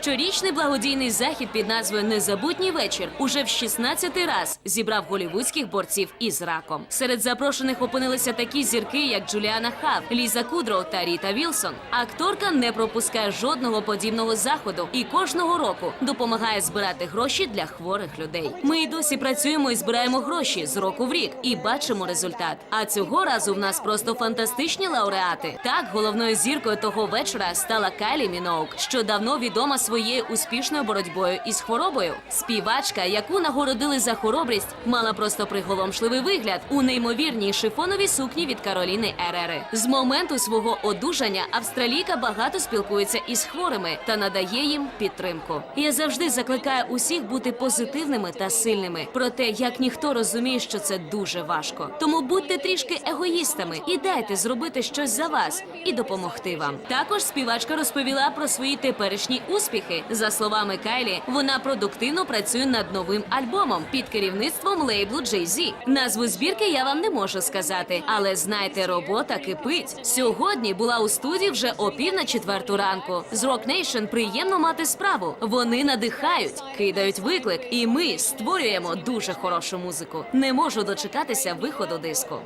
Щорічний благодійний захід під назвою Незабутній вечір уже в 16-й раз зібрав голівудських борців із раком. Серед запрошених опинилися такі зірки, як Джуліана Хав, Ліза Кудроу та Ріта Вілсон. Акторка не пропускає жодного подібного заходу і кожного року допомагає збирати гроші для хворих людей. Ми і досі працюємо і збираємо гроші з року в рік і бачимо результат. А цього разу в нас просто фантастичні лауреати. Так, головною зіркою того вечора стала Кайлі Міноук, що давно відома своєю успішною боротьбою із хворобою. Співачка, яку нагородили за хоробрість, мала просто приголомшливий вигляд у неймовірній шифоновій сукні від Кароліни Ерери. З моменту свого одужання австралійка багато спілкується із хворими та надає їм підтримку. Я завжди закликаю усіх бути позитивними та сильними. Проте, як ніхто розуміє, що це дуже важко. Тому будьте трішки егоїстами і дайте зробити щось за вас і допомогти вам. Також співачка розповіла про свої теперішні успіхи. За словами Кайлі, вона продуктивно працює над новим альбомом під керівництвом лейблу Jay-Z. Назву збірки я вам не можу сказати, але знайте, робота кипить. Сьогодні була у студії вже о пів на четверту ранку. З Rock Nation приємно мати справу. Вони надихають, кидають виклик, і ми створюємо дуже хорошу музику. Не можу дочекатися виходу диску.